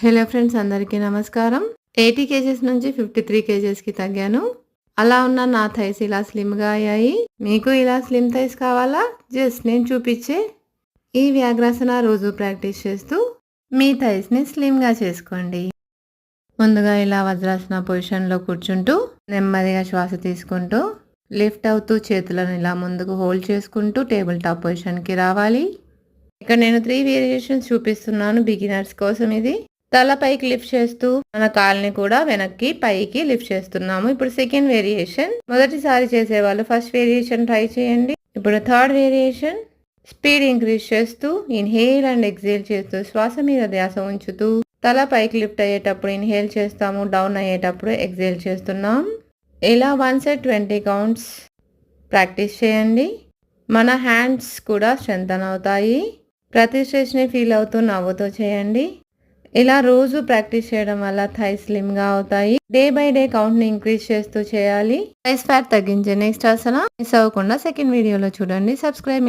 Hello friends అందరికీ నమస్కారం. Eighty kgs నుంచి ఫిఫ్టీ త్రీ కేజెస్కి తగ్గాను. అలా ఉన్న నా థైస్ ఇలా స్లిమ్గా అయ్యాయి. మీకు ఇలా స్లిమ్ థైస్ కావాలా? జస్ట్ నేను చూపించే ఈ వ్యాగ్రాసన రోజు ప్రాక్టీస్ చేస్తూ మీ థైస్ని స్లిమ్గా చేసుకోండి. ముందుగా ఇలా వజ్రాసన పొజిషన్లో కూర్చుంటూ నెమ్మదిగా శ్వాస తీసుకుంటూ లిఫ్ట్ అవుతూ చేతులను ఇలా ముందుకు హోల్డ్ చేసుకుంటూ టేబుల్ టాప్ పొజిషన్కి రావాలి. ఇక్కడ నేను త్రీ వేరియేషన్స్ చూపిస్తున్నాను బిగినర్స్ కోసం ఇది. తల పైకి లిఫ్ట్ చేస్తూ మన కాల్ని కూడా వెనక్కి పైకి లిఫ్ట్ చేస్తున్నాము. ఇప్పుడు సెకండ్ వేరియేషన్ మొదటిసారి చేసే వాళ్ళు ఫస్ట్ వేరియేషన్ ట్రై చేయండి. ఇప్పుడు థర్డ్ వేరియేషన్ స్పీడ్ ఇంక్రీజ్ చేస్తూ ఇన్హేల్ అండ్ ఎక్సేల్ చేస్తూ శ్వాస మీద ధ్యాస ఉంచుతూ తల పైకి లిఫ్ట్ అయ్యేటప్పుడు ఇన్హేల్ చేస్తాము. డౌన్ అయ్యేటప్పుడు ఎక్సేల్ చేస్తున్నాం. ఇలా one set twenty counts practice చేయండి. మన హ్యాండ్స్ కూడా స్ట్రెంథన్ అవుతాయి. ప్రతి స్ట్రెచ్ని ఫీల్ అవుతూ నవ్వుతూ చేయండి. ఇలా రోజు ప్రాక్టీస్ చేయడం వల్ల థై స్లిమ్గా అవుతాయి. డే బై డే కౌంట్ని ఇంక్రీజ్ చేస్తూ చేయాలి. థైస్ ఫ్యాట్ తగ్గించే నెక్స్ట్ అసలు మిస్ అవ్వకుండా సెకండ్ వీడియోలో చూడండి. సబ్స్క్రైబ్